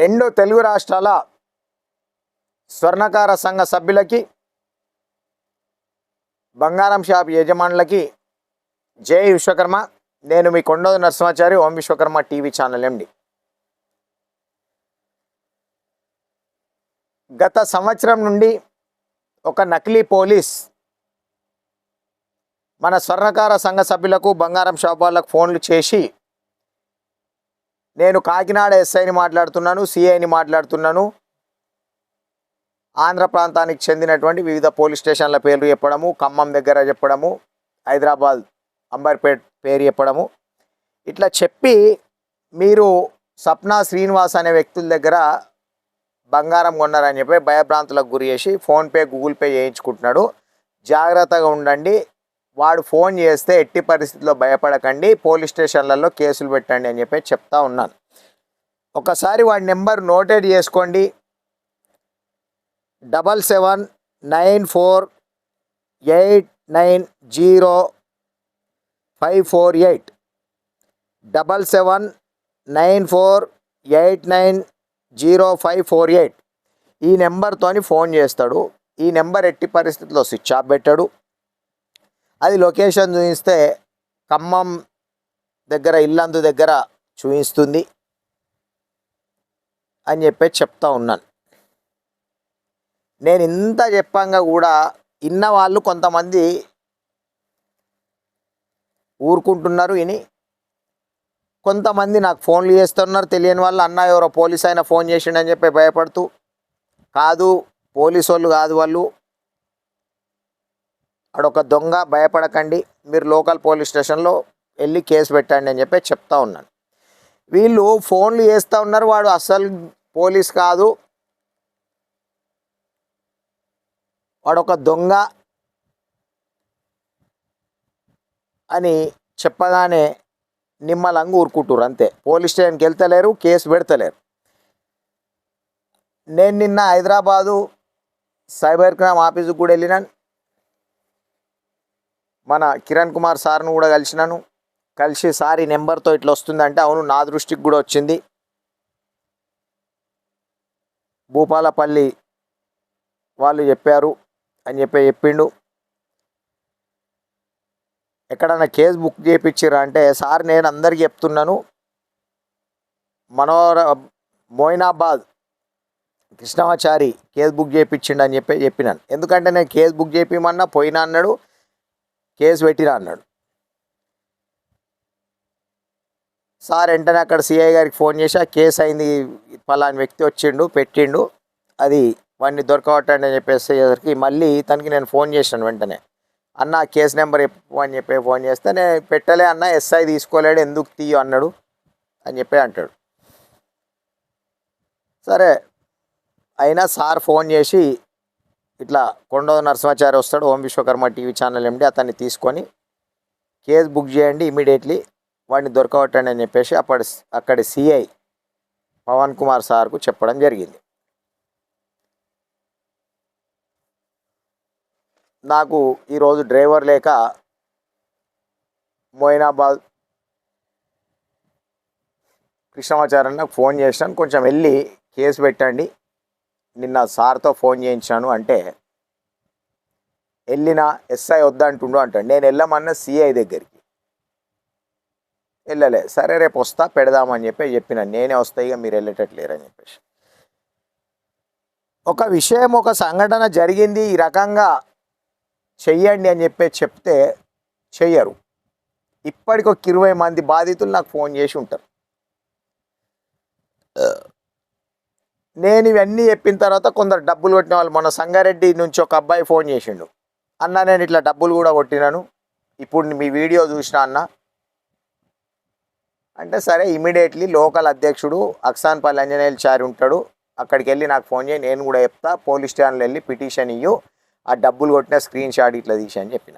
రెండు తెలుగు రాష్ట్రాల స్వర్ణకార సంఘ సభ్యులకి బంగారం షాప్ యజమానులకి జై విశ్వకర్మ. నేను మీ Kondodu Narasimhachari Om Vishwakarma TV channel MD. గత సంవత్సరం నుండి ఒక నకిలీ పోలీస్ మన స్వర్ణకార సంఘ సభ్యులకు బంగారం షాప్ వాళ్ళకు ఫోన్లు చేసి నేను కాకినాడ ఎస్ఐని మాట్లాడుతున్నాను సిఐని మాట్లాడుతున్నాను. ఆంధ్ర ప్రాంతానికి చెందినటువంటి వివిధ పోలీస్ స్టేషన్ల పేర్లు చెప్పడము ఖమ్మం దగ్గర చెప్పడము హైదరాబాద్ అంబర్పేట్ పేరు చెప్పడము. ఇట్లా చెప్పి మీరు సప్నా శ్రీనివాస్ అనే వ్యక్తుల దగ్గర బంగారం కొన్నారని చెప్పి భయభ్రాంతులకు గురి చేసి ఫోన్పే గూగుల్ పే చేయించుకుంటున్నాడు. జాగ్రత్తగా ఉండండి. వాడు ఫోన్ చేస్తే ఎట్టి పరిస్థితుల్లో భయపడకండి పోలీస్ స్టేషన్లలో కేసులు పెట్టండి అని చెప్పి చెప్తా ఉన్నాను. ఒకసారి వాడి నెంబర్ నోటెడ్ చేసుకోండి. Double seven nine four eight nine zero five four eight. Double seven nine four eight nine zero five four eight. ఈ నెంబర్తోని ఫోన్ చేస్తాడు. ఈ నెంబర్ ఎట్టి పరిస్థితుల్లో స్విచ్ ఆఫ్ పెట్టాడు. అది లొకేషన్ చూపిస్తే ఖమ్మం దగ్గర ఇల్లందు దగ్గర చూపిస్తుంది అని చెప్పి చెప్తా ఉన్నాను. నేను ఇంత చెప్పంగా కూడా ఇన్న వాళ్ళు కొంతమంది ఊరుకుంటున్నారు ఇని. కొంతమంది నాకు ఫోన్లు చేస్తున్నారు తెలియని వాళ్ళు అన్న ఎవరో పోలీస్ అయినా ఫోన్ చేసిండని చెప్పి భయపడుతూ. కాదు పోలీసు వాళ్ళు కాదు వాళ్ళు. అడొక దొంగ భయపడకండి మీరు లోకల్ పోలీస్ స్టేషన్లో వెళ్ళి కేసు పెట్టండి అని చెప్పి చెప్తా ఉన్నాను. వీళ్ళు ఫోన్లు చేస్తూ ఉన్నారు వాడు అస్సలు పోలీస్ కాదు. వాడొక దొంగ అని చెప్పగానే నిమ్మలంగా ఊరుకుంటారు అంతే. పోలీస్ స్టేషన్కి వెళ్తలేరు కేసు పెడతలేరు. నేను నిన్న హైదరాబాదు సైబర్ క్రైమ్ ఆఫీసుకు కూడా వెళ్ళినాను. మన కిరణ్ కుమార్ సార్ను కూడా కలిసినాను. కలిసి సార్ ఈ నెంబర్తో ఇట్లా వస్తుందంటే అవును నా దృష్టికి కూడా వచ్చింది. భూపాలపల్లి వాళ్ళు చెప్పారు అని చెప్పి చెప్పిండు. ఎక్కడన్నా కేసు బుక్ చేయించారా అంటే సార్ నేను అందరికి చెప్తున్నాను మనోర మోయినాబాద్ కృష్ణమాచారి కేసు బుక్ చేయించిండు అని చెప్పి చెప్పినాను. ఎందుకంటే నేను కేసు బుక్ చేయించమన్నా పోయినా అన్నాడు కేసు పెట్టిరా అన్నాడు. సార్ వెంటనే అక్కడ సిఐ గారికి ఫోన్ చేసి ఆ కేసు అయింది పలాని వ్యక్తి వచ్చిండు పెట్టిండు అది వాడిని దొరకవట్టండి అని చెప్పేసరికి మళ్ళీ తనకి నేను ఫోన్ చేశాను వెంటనే. అన్న కేసు నెంబర్ చెప్పు అని చెప్పి ఫోన్ చేస్తే నేను పెట్టలే అన్న ఎస్ఐ తీసుకోలేడు ఎందుకు తీయు అన్నాడు అని చెప్పి అంటాడు. సరే అయినా సార్ ఫోన్ చేసి ఇట్లా కొండో నరసింహాచారి వస్తాడు Om Vishwakarma TV channel MD అతన్ని తీసుకొని కేసు బుక్ చేయండి ఇమీడియట్లీ. వాడిని దొరకవట్టండి అని చెప్పేసి అప్పటి అక్కడి సిఐ పవన్ కుమార్ సార్కు చెప్పడం జరిగింది. నాకు ఈరోజు డ్రైవర్ లేక మోయినాబాద్ కృష్ణమాచార్య నాకు ఫోన్ చేసినాను. కొంచెం వెళ్ళి కేసు పెట్టండి. నిన్న సార్తో ఫోన్ చేయించాను అంటే వెళ్ళిన ఎస్ఐ వద్దంటుండు అంటాడు నేను వెళ్ళమన్న సిఐ దగ్గరికి. వెళ్ళలే సరే రేపు వస్తా పెడదామని చెప్పి చెప్పిన. నేనే వస్తా ఇక మీరు వెళ్ళేటట్లేరని చెప్పేసి. ఒక విషయం ఒక సంఘటన జరిగింది ఈ రకంగా చెయ్యండి అని చెప్పి చెప్తే చెయ్యరు. ఇప్పటికొక ఇరవై మంది బాధితులు నాకు ఫోన్ చేసి ఉంటారు. నేను ఇవన్నీ చెప్పిన తర్వాత కొందరు డబ్బులు కొట్టిన వాళ్ళు మన సంగారెడ్డి నుంచి ఒక అబ్బాయి ఫోన్ చేసిండు. అన్న నేను ఇట్లా డబ్బులు కూడా కొట్టినాను. ఇప్పుడు మీ వీడియో చూసిన అన్న. అంటే సరే ఇమీడియట్లీ లోకల్ అధ్యక్షుడు అక్సాన్పల్లి అంజనేయులు చారి ఉంటాడు. అక్కడికి వెళ్ళి నాకు ఫోన్ చేయి నేను కూడా చెప్తా. పోలీస్ స్టేషన్లో వెళ్ళి పిటిషన్ ఇయ్యు. ఆ డబ్బులు కొట్టిన స్క్రీన్ షాట్ ఇట్లా తీసి అని చెప్పిన.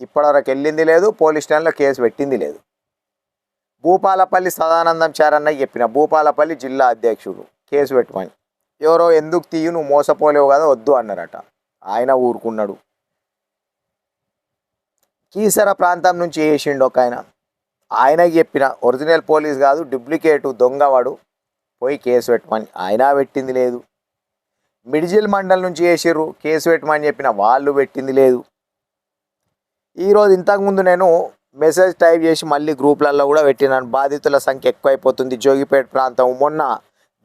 ఇప్పటివరకు వెళ్ళింది లేదు పోలీస్ స్టేషన్లో కేసు పెట్టింది లేదు. భూపాలపల్లి సదానందం చారన్న చెప్పిన. భూపాలపల్లి జిల్లా అధ్యక్షుడు. కేసు పెట్టమని ఎవరో ఎందుకు తీయు నువ్వు మోసపోలేవు కదా వద్దు అన్నారట. ఆయన ఊరుకున్నాడు. కీసర ప్రాంతం నుంచి వేసిండు ఒక ఆయన. ఆయనకి చెప్పిన ఒరిజినల్ పోలీస్ కాదు డూప్లికేటు దొంగవాడు పోయి కేసు పెట్టమని ఆయన పెట్టింది లేదు. మిడిజిల్ మండల్ నుంచి వేసిర్రు కేసు పెట్టమని చెప్పిన వాళ్ళు పెట్టింది లేదు. ఈరోజు ఇంతకుముందు నేను మెసేజ్ టైప్ చేసి మళ్ళీ గ్రూప్లలో కూడా పెట్టినాను. బాధితుల సంఖ్య ఎక్కువైపోతుంది. జోగిపేట ప్రాంతం మొన్న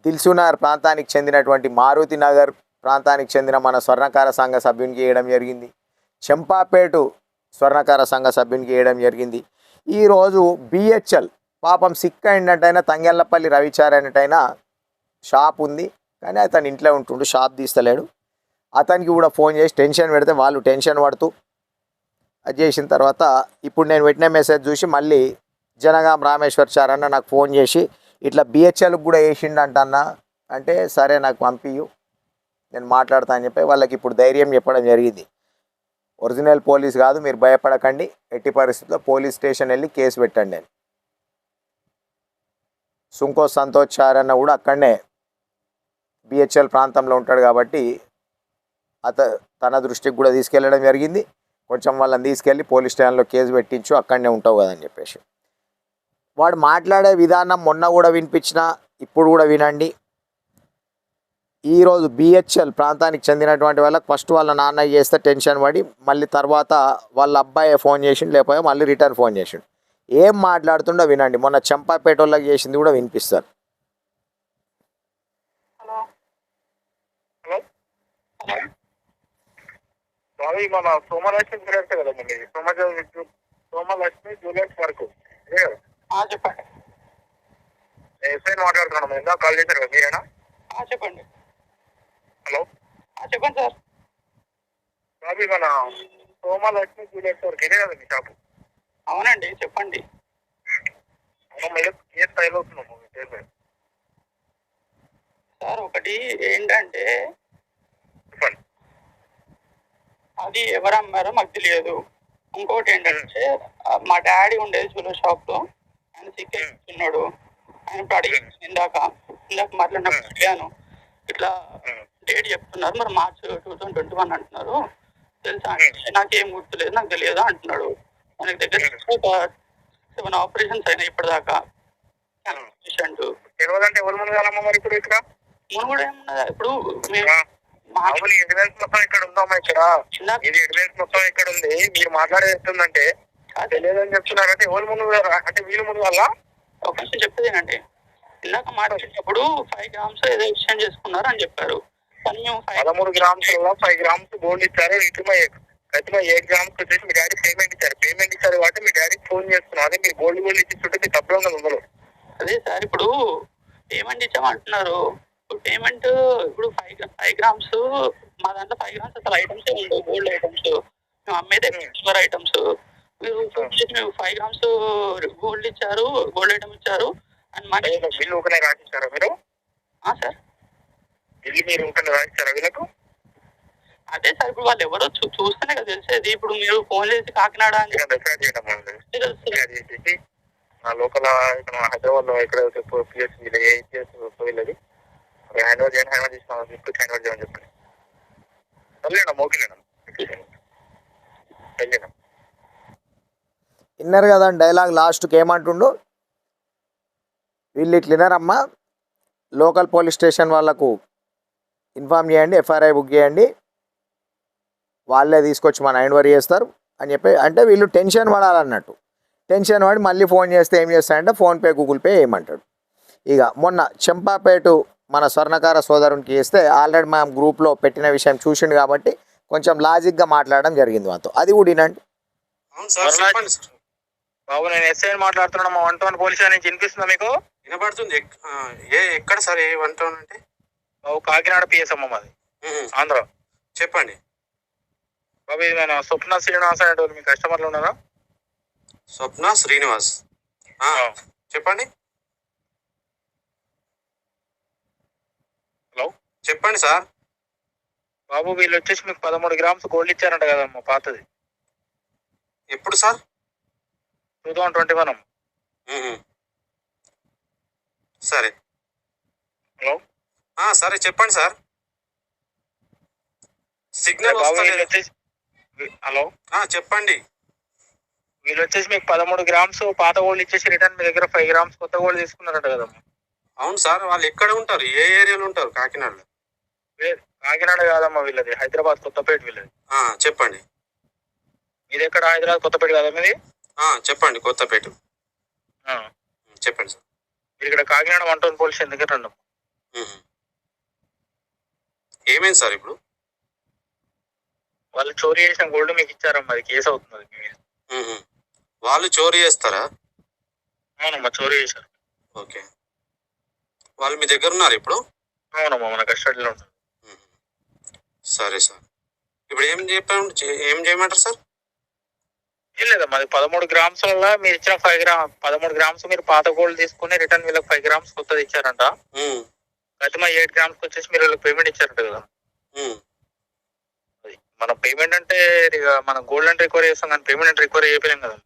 దిల్సునార్ ప్రాంతానికి చెందినటువంటి మారుతి నగర్ ప్రాంతానికి చెందిన మన స్వర్ణకార సంఘ సభ్యునికి వేయడం జరిగింది. చెంపాపేటు స్వర్ణకార సంఘ సభ్యునికి వేయడం జరిగింది. ఈరోజు బిహెచ్ఎల్ పాపం సిక్ అయినట్టయినా తంగెళ్ళపల్లి రవిచార్ అయినట్టయినా షాప్ ఉంది. కానీ అతను ఇంట్లో ఉంటుండు షాప్ తీస్తలేడు. అతనికి కూడా ఫోన్ చేసి టెన్షన్ పెడితే వాళ్ళు టెన్షన్ పడుతూ అది చేసిన తర్వాత ఇప్పుడు నేను పెట్టిన మెసేజ్ చూసి మళ్ళీ జనగాం రామేశ్వర్ సార్ అన్న నాకు ఫోన్ చేసి ఇట్లా బిహెచ్ఎల్కి కూడా వేసిండు అంటన్నా అంటే సరే నాకు పంపియు నేను మాట్లాడతా అని చెప్పి వాళ్ళకి ఇప్పుడు ధైర్యం చెప్పడం జరిగింది. ఒరిజినల్ పోలీస్ కాదు మీరు భయపడకండి. ఎట్టి పరిస్థితుల్లో పోలీస్ స్టేషన్ వెళ్ళి కేసు పెట్టండి అని. సుంకో సంతోష్ సార్ అన్న కూడా అక్కడనే బిహెచ్ఎల్ ప్రాంతంలో ఉంటాడు కాబట్టి అత తన దృష్టికి కూడా తీసుకెళ్ళడం జరిగింది. కొంచెం వాళ్ళని తీసుకెళ్ళి పోలీస్ స్టేషన్లో కేసు పెట్టించు అక్కడనే ఉంటావు కదని చెప్పేసి. వాడు మాట్లాడే విధానం మొన్న కూడా వినిపించిన ఇప్పుడు కూడా వినండి. ఈరోజు బిహెచ్ఎల్ ప్రాంతానికి చెందినటువంటి వాళ్ళకి ఫస్ట్ వాళ్ళ నాన్న చేస్తే టెన్షన్ పడి మళ్ళీ తర్వాత వాళ్ళ అబ్బాయి ఫోన్ చేసిండు లేకపోతే మళ్ళీ రిటర్న్ ఫోన్ చేసిండు. ఏం మాట్లాడుతుండో వినండి. మొన్న చంపాపేట వాళ్ళకి చేసింది కూడా వినిపిస్తారు సోమలక్ష్మి సోమలక్ష్మి వరకు. చెప్పండి. ఎస్ఐ మాట్లాడుతున్నాను ఇందా కాల్ చేశారు కదా మీరేనా? చెప్పండి. హలో? చెప్పండి సార్. స్వామి మన సోమలక్ష్మి జ్యువెలర్స్ వరకు ఇదే కదా మీ షాపు? అవునండి చెప్పండి. కేసు ఫైల్ అవుతున్నాము. సార్ ఒకటి ఏంటంటే చెప్పండి. అది ఎవరు అమ్మారో మాకు తెలియదు. ఇంకోటి ఏంటంటే మా డాడీ ఉండేది జ్యువెలర్ షాప్లో. ఆయన సిక్కేస్తున్నాడు ఆయన ఇప్పుడు అడిగి ఇందాక. ఇందాక మాట్లాడినప్పుడు అడిగాను. ఇట్లా. డేట్ చెప్తున్నారు. మరి March two thousand twenty one అంటున్నారు. తెలుసా నాకేం గుర్తులేదు నాకు తెలియదు అంటున్నాడు. మనకి దగ్గర ఒక సెవెన్ ఆపరేషన్స్ అయినాయి ఇప్పటిదాకా. పేషెంట్. తెలియదంటే ఎవరి ముందు కాలమ్మా మరి ఇప్పుడు ఇక్కడ? మనం కూడా ఏమన్నా ఇప్పుడు మామూలు ఎవిడెన్స్ మొత్తం ఇక్కడ ఉందమ్మా ఇక్కడ. ఇది ఎవిడెన్స్ మొత్తం ఇక్కడ ఉంది. మీరు మాట్లాడేది ఎట్లుందంటే కాదు, తెలియదని చెప్తున్నారంటే ఎవరి ముందు అంటే వీళ్ళ ముందు వల్ల? ఒక నిమిషం చెప్పేదేనండి ఇందాక మాట్లాడేటప్పుడు ఫైవ్ గ్రామ్స్ ఏదో ఎక్స్చేంజ్ చేసుకున్నారు అని చెప్పారు. కానీ మేము పదమూడు గ్రామ్స్ ఫైవ్ గ్రామ్స్ గోల్డ్ ఇచ్చారు. ఇటుమ ప్రతిమ ఏ గ్రామ్స్ వచ్చేసి మీ డాడీ పేమెంట్ ఇచ్చారు. పేమెంట్ ఇచ్చారు కాబట్టి మీ డాడీకి ఫోన్ చేస్తున్నాం అదే మీరు గోల్డ్ గోల్డ్ ఇచ్చి మీ తప్పులో ఉన్నది అందులో అదే సార్ ఇప్పుడు పేమెంట్ ఇచ్చామంటున్నారు. ఇప్పుడు పేమెంట్ ఇప్పుడు ఫైవ్ ఫైవ్ గ్రామ్స్ మా దాంట్లో ఫైవ్ గ్రామ్స్ అసలు ఐటమ్స్ ఉండవు. గోల్డ్ ఐటమ్స్ మేము అమ్మేదే సిల్వర్ ఐటమ్స్ మీరు చూసి మేము ఫైవ్ గ్రామ్స్ గోల్డ్ ఇచ్చారు గోల్డ్ ఐటమ్ ఇచ్చారు. అండ్ మనీ బిల్లు ఊకనే రాసిచ్చారా మీరు? సార్. బిల్లు మీరు ఊకనే రాసిచ్చారా వీళ్ళకు? అదే సార్ ఇప్పుడు వాళ్ళు ఎవరో చూస్తేనే కదా తెలిసేది. ఇప్పుడు మీరు ఫోన్ చేసి కాకినాడ అని చేసేసి ఆ లోకల్ ఇక్కడ హైదరాబాద్లో ఇక్కడ పిఎస్ ఏపీఎస్ వీళ్ళది. హ్యాండ్ ఓవర్ చేయండి హ్యాండ్ ఓవర్ చేసిన మీకు హ్యాండ్ ఓవర్ చేయమని చెప్పండి. వెళ్ళండి మోకిలేనా వెళ్ళినా విన్నారు కదా డైలాగ్ లాస్ట్కి ఏమంటుండు? వీళ్ళు ఇట్లా వినరమ్మా లోకల్ పోలీస్ స్టేషన్ వాళ్ళకు ఇన్ఫామ్ చేయండి ఎఫ్ఐఆర్ఐ బుక్ చేయండి వాళ్ళే తీసుకొచ్చి మన ఎంక్వైరీ చేస్తారు అని చెప్పి అంటే వీళ్ళు టెన్షన్ పడాలన్నట్టు. టెన్షన్ పడి మళ్ళీ ఫోన్ చేస్తే ఏం చేస్తారంటే ఫోన్పే గూగుల్ పే ఏమంటాడు ఇక మొన్న చెంపాపేటు మన స్వర్ణకార సోదరునికి చేస్తే ఆల్రెడీ మనం గ్రూప్లో పెట్టిన విషయం చూసిండు కాబట్టి కొంచెం లాజిక్గా మాట్లాడడం జరిగింది మాతో. అది కూడా వినండి అవును సార్ చెప్పండి సార్ బాబు నేను ఎస్ఐ మాట్లాడుతున్నా మా వన్ టౌన్ పోలీస్ నుంచి వినిపిస్తుందా మీకు? వినపడుతుంది ఎక్- ఆ, ఏ ఎక్కడ సార్ ఏ వన్ టౌన్ అంటే? బాబు కాకినాడ పిఎస్ అమ్మ మాది. ఆంధ్ర. చెప్పండి. బాబు ఇది నేను స్వప్న శ్రీనివాస్ వాళ్ళు మీ కస్టమర్లు ఉన్నారా? స్వప్న శ్రీనివాస్. ఆ, చెప్పండి. హలో? చెప్పండి సార్. బాబు వీళ్ళు వచ్చేసి మీకు పదమూడు గ్రామ్స్ గోల్డ్ ఇచ్చారంట కదమ్మా పాతది. ఎప్పుడు sir? Two thousand twenty one. సరే. హలో? సరే చెప్పండి సార్. Signal hello? చెప్పండి. వీళ్ళు వచ్చేసి మీకు పదమూడు గ్రామ్స్ పాత గోల్డ్ ఇచ్చేసి రిటర్న్ మీ దగ్గర ఫైవ్ గ్రామ్స్ కొత్త గోల్డ్ తీసుకున్నారంట కదమ్మా. అవును సార్ వాళ్ళు ఎక్కడ ఉంటారు ఏ ఏరియాలో ఉంటారు? కాకినాడలో. కాకినాడ కాదమ్మా వీళ్ళది హైదరాబాద్ కొత్తపేట వీళ్ళది. చెప్పండి. మీది ఎక్కడ? హైదరాబాద్ కొత్తపేట కదా మీది? ఆ, చెప్పండి కొత్తపేట. చెప్పండి సార్. మీరు ఇక్కడ కాకినాడ వన్ టౌన్ పోలీస్ దగ్గర రండి. ఏమైంది సార్ ఇప్పుడు? వాళ్ళు చోరీ చేసిన గోల్డ్ మీకు ఇచ్చారమ్మా అది కేసు అవుతుంది మీ మీద. వాళ్ళు చోరీ చేస్తారా? అవునమ్మా చోరీ చేశారు. ఓకే. వాళ్ళు మీ దగ్గర ఉన్నారు ఇప్పుడు? అవునమ్మా మన కస్టడీలో ఉహు. సరే సార్. ఇప్పుడు ఏం చెప్పాం ఏం చేయమంటారు సార్? లేదమ్మా అది పదమూడు గ్రామ్స్ వల్ల మీరు ఇచ్చిన ఫైవ్ గ్రామ్ పదమూడు గ్రామ్స్ మీరు పాత గోల్డ్ తీసుకుని రిటర్న్ వీళ్ళకి ఫైవ్ గ్రామ్స్ కొత్తది ఇచ్చారంట. ఉమ్, అయితే మా ఎయిట్ గ్రామ్స్ వచ్చేసి మీరు వీళ్ళకి పేమెంట్ ఇచ్చారంట కదా. అది మన పేమెంట్ అంటే మన గోల్డ్ అంటే రికవరీ చేస్తాం కానీ పేమెంట్ అంటే రికవరీ చేయలేం కదా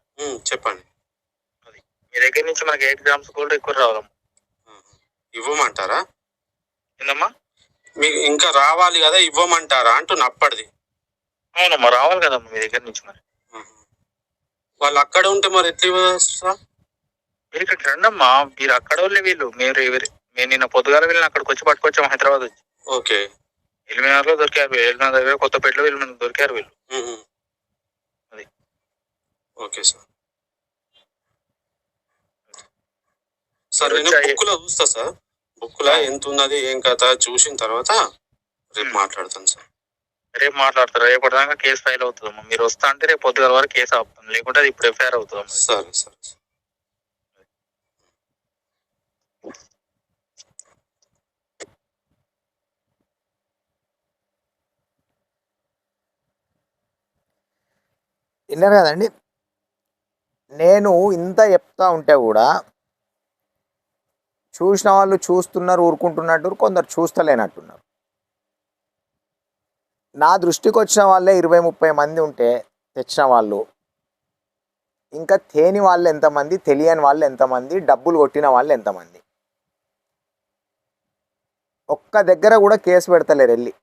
చెప్పండి. మీ దగ్గర నుంచి మనకి ఎయిట్ గ్రామ్స్ గోల్డ్ రికవరీ రావాలమ్మా. ఇవ్వమంటారా? ఏందమ్మా? మీకు ఇంకా రావాలి కదా ఇవ్వమంటారా అంటున్నా అప్పటిది. అవునమ్మా రావాలి కదమ్మా మీ దగ్గర నుంచి మరి. వాళ్ళు అక్కడ ఉంటే మరి ఎట్లా ఇవ్వస్తారు మీరు ఇక్కడ రండమ్మా. మీరు అక్కడ వాళ్ళే వీళ్ళు. మీరు మేము నిన్న పొద్దుగాల వీళ్ళని అక్కడికి వచ్చి పట్టుకొచ్చాము హైదరాబాద్ వచ్చి. ఓకే. ఎలిమినార్లో దొరికారు. వీళ్ళు ఎలిమినార్ దగ్గర కొత్తపేటలో వీళ్ళు మనకు దొరికారు వీళ్ళు. అది. Okay sir. సార్ నేను వచ్చాయి. బుక్లో చూస్తా సార్. బుక్లో ఎంత ఉన్నది ఏం కథ చూసిన తర్వాత రేపు. మాట్లాడతాను సార్. రేపు మాట్లాడతారు. రేపటిదాకా కేసు ఫైల్ అవుతుందమ్మా. మీరు వస్తా అంటే రేపు పొద్దుగాల వరకు కేసు ఆపుతుంది లేకుంటే అది ఇప్పుడు ఎఫ్ఐఆర్ అవుతుందమ్మా. సరే సరే సరే. విన్నారు కదండి? నేను ఇంత చెప్తా ఉంటే కూడా చూసిన వాళ్ళు చూస్తున్నారు ఊరుకుంటున్నట్టు కొందరు చూస్తలేనట్టున్నారు. నా దృష్టికి వచ్చిన వాళ్ళే ఇరవై ముప్పై మంది ఉంటే తెచ్చిన వాళ్ళు ఇంకా తేని వాళ్ళు ఎంతమంది తెలియని వాళ్ళు ఎంతమంది డబ్బులు కొట్టిన వాళ్ళు ఎంతమంది? ఒక్క దగ్గర కూడా కేసు పెడతలేరు వెళ్ళి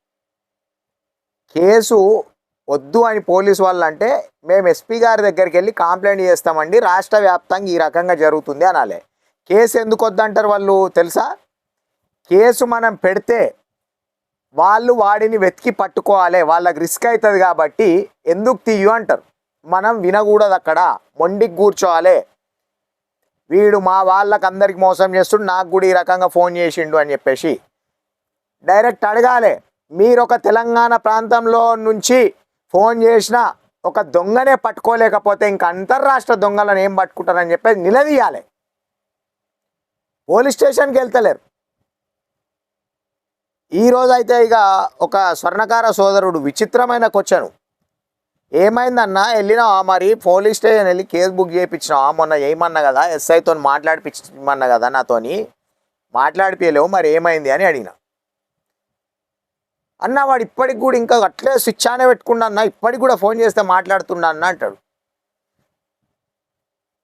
కేసు వద్దు అని పోలీసు వాళ్ళు అంటే మేము ఎస్పీ గారి దగ్గరికి వెళ్ళి కంప్లైంట్ చేస్తామండి రాష్ట్ర వ్యాప్తంగా ఈ రకంగా జరుగుతుంది అనాలే. కేసు ఎందుకు వద్దంటారు వాళ్ళు తెలుసా? కేసు మనం పెడితే వాళ్ళు వాడిని వెతికి పట్టుకోవాలి వాళ్ళకి రిస్క్ అవుతుంది కాబట్టి ఎందుకు తీయు అంటారు. మనం వినకూడదు అక్కడ మొండికి కూర్చోవాలి. వీడు మా వాళ్ళకి అందరికి మోసం చేస్తుండు నాకు కూడా ఈ రకంగా ఫోన్ చేసిండు అని చెప్పేసి డైరెక్ట్ అడగాలి. మీరు ఒక తెలంగాణ ప్రాంతంలో నుంచి ఫోన్ చేసిన ఒక దొంగనే పట్టుకోలేకపోతే ఇంకా అంతర్రాష్ట్ర దొంగలను ఏం పట్టుకుంటారని చెప్పేసి నిలదీయాలి. పోలీస్ స్టేషన్కి వెళ్తలేరు. ఈరోజు అయితే ఇక ఒక స్వర్ణకార సోదరుడు విచిత్రమైన క్వశ్చను ఏమైందన్నా వెళ్ళినావా మరి? పోలీస్ స్టేషన్ వెళ్ళి కేసు బుక్ చేయించినావా? మొన్న ఏమన్నా కదా? ఎస్ఐతో మాట్లాడిపించమన్నా కదా నాతోని మాట్లాడిపోయలేవు మరి ఏమైంది అని అడిగిన. అన్న వాడు ఇప్పటికి కూడా ఇంకా అట్లే స్విచ్ ఆనే పెట్టుకున్నా అన్న ఇప్పటికి కూడా ఫోన్ చేస్తే మాట్లాడుతున్నా అన్న అంటాడు.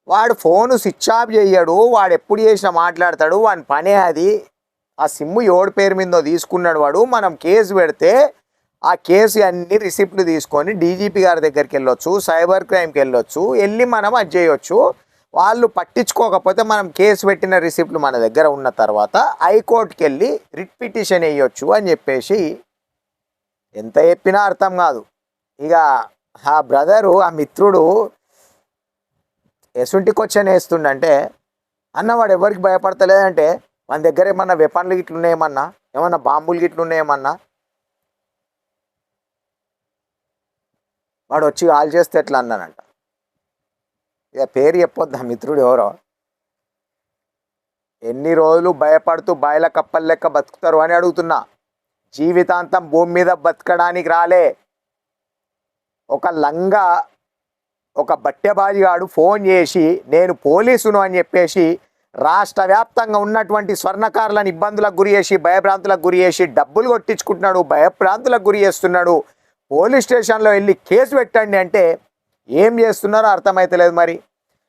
వాడు ఫోన్ స్విచ్ ఆఫ్ చేయడు వాడు ఎప్పుడు చేసినా మాట్లాడతాడు వాని పనే అది. ఆ సిమ్ము ఎవడి పేరు మీదో తీసుకున్నాడు వాడు. మనం కేసు పెడితే ఆ కేసు అన్ని రిసిప్ట్లు తీసుకొని డీజీపీ గారి దగ్గరికి వెళ్ళొచ్చు సైబర్ క్రైమ్కి వెళ్ళొచ్చు వెళ్ళి మనం అది చేయొచ్చు. వాళ్ళు పట్టించుకోకపోతే మనం కేసు పెట్టిన రిసిప్ట్లు మన దగ్గర ఉన్న తర్వాత హైకోర్టుకి వెళ్ళి రిట్ పిటిషన్ వేయొచ్చు అని చెప్పేసి ఎంత చెప్పినా అర్థం కాదు. ఇక ఆ బ్రదరు ఆ మిత్రుడు ఎసుంటి క్వశ్చన్ వేస్తుండంటే అన్న వాడు ఎవరికి భయపడతలేదంటే మన దగ్గర ఏమన్నా వెపన్లు గిట్లు ఉన్నాయేమన్నా ఏమన్నా? బాంబులు గిట్లు ఉన్నాయేమన్నా వాడు వచ్చి కాల్ చేస్తే ఎట్లా అన్నానంట ఇక పేరు చెప్పొద్దా మిత్రుడు ఎవరో? ఎన్ని రోజులు భయపడుతూ బయల కప్పలు లెక్క బతుకుతారు అని అడుగుతున్నా. జీవితాంతం భూమి మీద బతకడానికి రాలే. ఒక లంగా ఒక బట్టెబాజిగాడు ఫోన్ చేసి నేను పోలీసును అని చెప్పేసి రాష్ట్ర వ్యాప్తంగా ఉన్నటువంటి స్వర్ణకారులను ఇబ్బందులకు గురి చేసి భయభ్రాంతులకు గురి చేసి డబ్బులు కొట్టించుకుంటున్నాడు భయభ్రాంతులకు గురి చేస్తున్నాడు. పోలీస్ స్టేషన్లో వెళ్ళి కేసు పెట్టండి అంటే ఏం చేస్తున్నారో అర్థమైతలేదు మరి.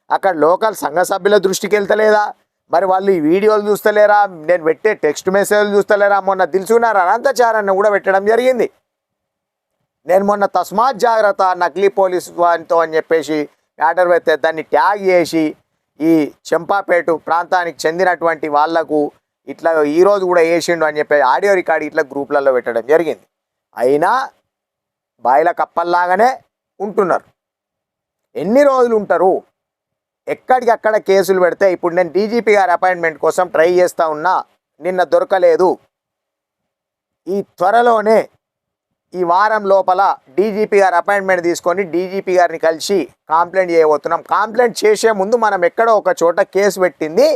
అక్కడ లోకల్ సంఘ సభ్యుల దృష్టికి వెళ్తలేదా? మరి వాళ్ళు ఈ వీడియోలు చూస్తలేరా? నేను పెట్టే టెక్స్ట్ మెసేజ్లు చూస్తలేరా? మొన్న దిల్సుకున్నారు అనంతచారాన్ని కూడా పెట్టడం జరిగింది. నేను మొన్న తస్మాత్ జాగ్రత్త నకిలీ పోలీసు వారితో అని చెప్పేసి మ్యాటర్ పెడితే దాన్ని ట్యాగ్ చేసి ఈ చెంపాపేట ప్రాంతానికి చెందినటువంటి వాళ్ళకు ఇట్లా ఈరోజు కూడా వేసిండు అని చెప్పి ఆడియో రికార్డ్ ఇట్లా గ్రూప్లలో పెట్టడం జరిగింది. అయినా బాయిల కప్పల్లాగానే ఉంటున్నారు. ఎన్ని రోజులు ఉంటారు? ఎక్కడికక్కడ కేసులు పెడితే ఇప్పుడు నేను డీజీపీ గారి అపాయింట్మెంట్ కోసం ట్రై చేస్తూ ఉన్నా నిన్న దొరకలేదు. ఈ త్వరలోనే ఈ వారం లోపల డీజీపీ గారి అపాయింట్మెంట్ తీసుకొని డీజీపీ గారిని కలిసి కంప్లైంట్ చేయబోతున్నాం. కంప్లైంట్ చేసే ముందు మనం ఎక్కడో ఒక చోట కేసు పెట్టింది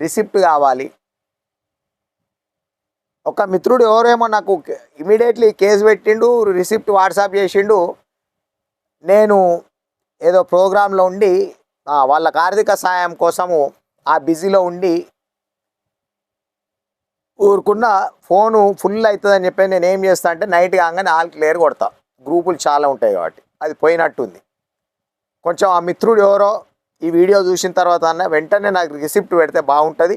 రిసిప్ట్ కావాలి. ఒక మిత్రుడు ఎవరేమో నాకు ఇమీడియట్లీ కేసు పెట్టిండు రిసిప్ట్ వాట్సాప్ చేసిండు. నేను ఏదో ప్రోగ్రాంలో ఉండి వాళ్ళకు ఆర్థిక సాయం కోసము ఆ బిజీలో ఉండి ఊరుకున్న ఫోను ఫుల్ అవుతుందని చెప్పి నేను ఏం చేస్తా అంటే నైట్ కాగానే ఆల్ క్లియర్ కొడతా. గ్రూపులు చాలా ఉంటాయి కాబట్టి. అది పోయినట్టుంది. కొంచెం ఆ మిత్రుడు ఎవరో ఈ వీడియో చూసిన తర్వాత అన్న వెంటనే నాకు రిసిప్ట్ పెడితే బాగుంటుంది.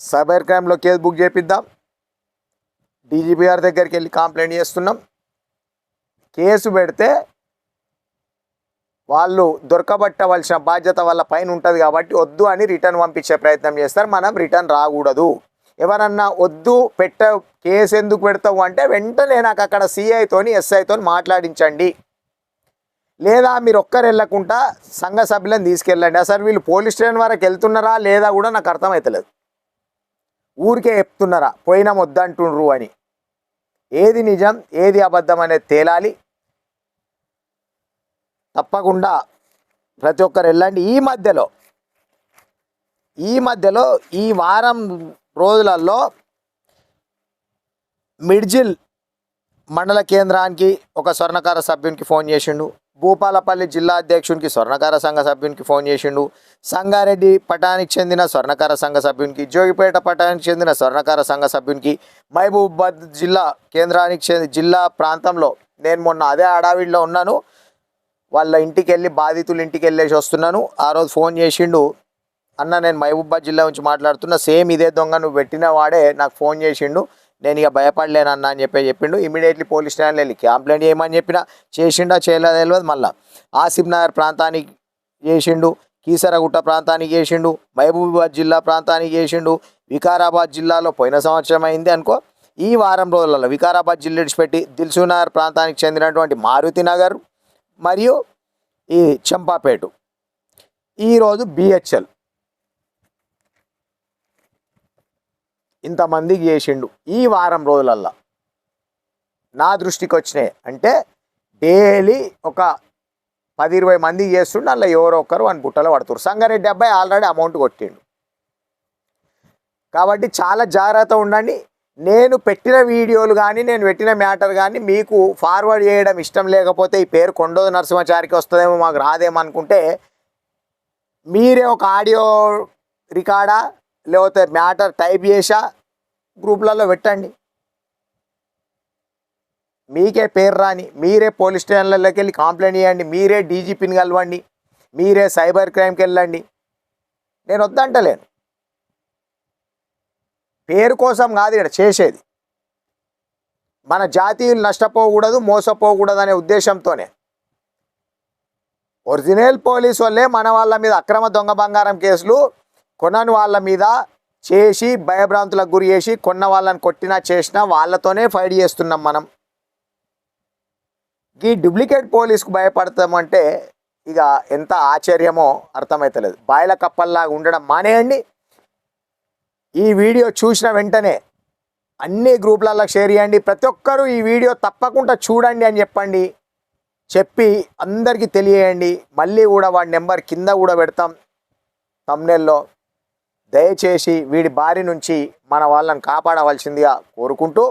సైబర్ క్రైమ్లో కేసు బుక్ చేపిద్దాం డీజీపీ గారి దగ్గరికి వెళ్ళి కంప్లైంట్ చేస్తున్నాం. కేసు పెడితే వాళ్ళు దొరకబట్టవలసిన బాధ్యత వాళ్ళ పైన ఉంటుంది కాబట్టి వద్దు అని రిటర్న్ పంపించే ప్రయత్నం చేస్తారు. మనం రిటర్న్ రాకూడదు. ఎవరన్నా వద్దు పెట్ట కేసు ఎందుకు పెడతావు అంటే వెంటనే నాకు అక్కడ సిఐతోని ఎస్ఐతోని మాట్లాడించండి. లేదా మీరు ఒక్కరు వెళ్ళకుండా సంఘ సభ్యులను తీసుకెళ్ళండి. అసలు వీళ్ళు పోలీస్ స్టేషన్ వరకు వెళ్తున్నారా లేదా కూడా నాకు అర్థమవుతలేదు ఊరికే చెప్తున్నారా పోయినా వద్దంటుండ్రు అని. ఏది నిజం ఏది అబద్ధం అనేది తేలాలి. తప్పకుండా ప్రతి ఒక్కరు వెళ్ళండి. ఈ మధ్యలో ఈ మధ్యలో ఈ వారం రోజులలో మిడ్జిల్ మండల కేంద్రానికి ఒక స్వర్ణకార సభ్యునికి ఫోన్ చేసిండు. భూపాలపల్లి జిల్లా అధ్యక్షునికి స్వర్ణకార సంఘ సభ్యునికి ఫోన్ చేసిండు. సంగారెడ్డి పటానికి చెందిన స్వర్ణకార సంఘ సభ్యునికి జోగిపేట పటానికి చెందిన స్వర్ణకార సంఘ సభ్యునికి మహబూబాద్ జిల్లా కేంద్రానికి చెంది జిల్లా ప్రాంతంలో నేను మొన్న అదే అడావిడిలో ఉన్నాను. వాళ్ళ ఇంటికి వెళ్ళి బాధితులు ఇంటికి వెళ్ళేసి వస్తున్నాను. ఆ రోజు ఫోన్ చేసిండు అన్న నేను మహబూబాబాద్ జిల్లా నుంచి మాట్లాడుతున్నా. సేమ్ ఇదే దొంగ నువ్వు పెట్టిన వాడే నాకు ఫోన్ చేసిండు. నేను ఇక భయపడలేను అన్న అని చెప్పి చెప్పిండు. ఇమీడియట్లీ పోలీస్ స్టేషన్లో వెళ్ళి కంప్లైంట్ చేయమని చెప్పిన. చేసిండా చేయలేదు తెలియదు మళ్ళీ. ఆసిఫ్ నగర్ ప్రాంతానికి చేసిండు. కీసరగుట్ట ప్రాంతానికి చేసిండు. మహబూబాబాద్ జిల్లా ప్రాంతానికి చేసిండు. వికారాబాద్ జిల్లాలో పోయిన సంవత్సరం అయింది అనుకో. ఈ వారం రోజులలో వికారాబాద్ జిల్లా విడిచిపెట్టి దిల్సునగర్ ప్రాంతానికి చెందినటువంటి మారుతి నగర్ మరియు ఈ చంపాపేట. ఈరోజు బిహెచ్ఎల్ ఇంతమందికి చేసిండు ఈ వారం రోజులల్లా. నా దృష్టికి వచ్చినాయి. అంటే డైలీ ఒక పది ఇరవై మందికి చేస్తుండే అలా ఎవరో ఒకరు అని బుట్టలో పడుతున్నారు సంగారెడ్డి అబ్బాయి ఆల్రెడీ అమౌంట్ కొట్టిండు. కాబట్టి చాలా జాగ్రత్త ఉండండి. నేను పెట్టిన వీడియోలు కానీ నేను పెట్టిన మ్యాటర్ కానీ మీకు ఫార్వర్డ్ చేయడం ఇష్టం లేకపోతే ఈ పేరు కొండోదు నరసింహచారికి వస్తుందేమో మాకు రాదేమో అనుకుంటే మీరే ఒక ఆడియో రికార్డా లేకపోతే మ్యాటర్ టైప్ చేసా గ్రూప్లలో పెట్టండి. మీకే పేరు రాని మీరే పోలీస్ స్టేషన్లలోకి వెళ్ళి కంప్లైంట్ చేయండి మీరే డీజీపీని కలవండి మీరే సైబర్ క్రైమ్కి వెళ్ళండి. నేను వద్దంటలేను. పేరు కోసం కాదు ఇక్కడ చేసేది. మన జాతీయులు నష్టపోకూడదు మోసపోకూడదు అనే ఉద్దేశంతోనే. ఒరిజినల్ పోలీస్ వాళ్ళే మన వాళ్ళ మీద అక్రమ దొంగ బంగారం కేసులు కొనని వాళ్ళ మీద చేసి భయభ్రాంతులకు గురి చేసి కొన్న వాళ్ళని కొట్టినా చేసినా వాళ్ళతోనే ఫైట్ చేస్తున్నాం మనం. ఈ డూప్లికేట్ పోలీస్కు భయపడతామంటే ఇక ఎంత ఆశ్చర్యమో అర్థమవుతలేదు బాయిల కప్పల్లాగా ఉండడం మానేయండి. ఈ వీడియో చూసిన వెంటనే అన్ని గ్రూపులలో షేర్ చేయండి. ప్రతి ఒక్కరూ ఈ వీడియో తప్పకుండా చూడండి అని చెప్పండి. చెప్పి అందరికీ తెలియజేయండి. మళ్ళీ కూడా వాడి నెంబర్ కింద కూడా పెడతాం. తమ్నెల్లో దయచేసి వీడి బారి నుంచి మన వాళ్ళని కాపాడవలసిందిగా కోరుకుంటూ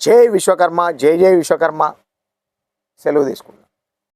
జై విశ్వకర్మ జై జై విశ్వకర్మ. సెలవు తీసుకుంటాం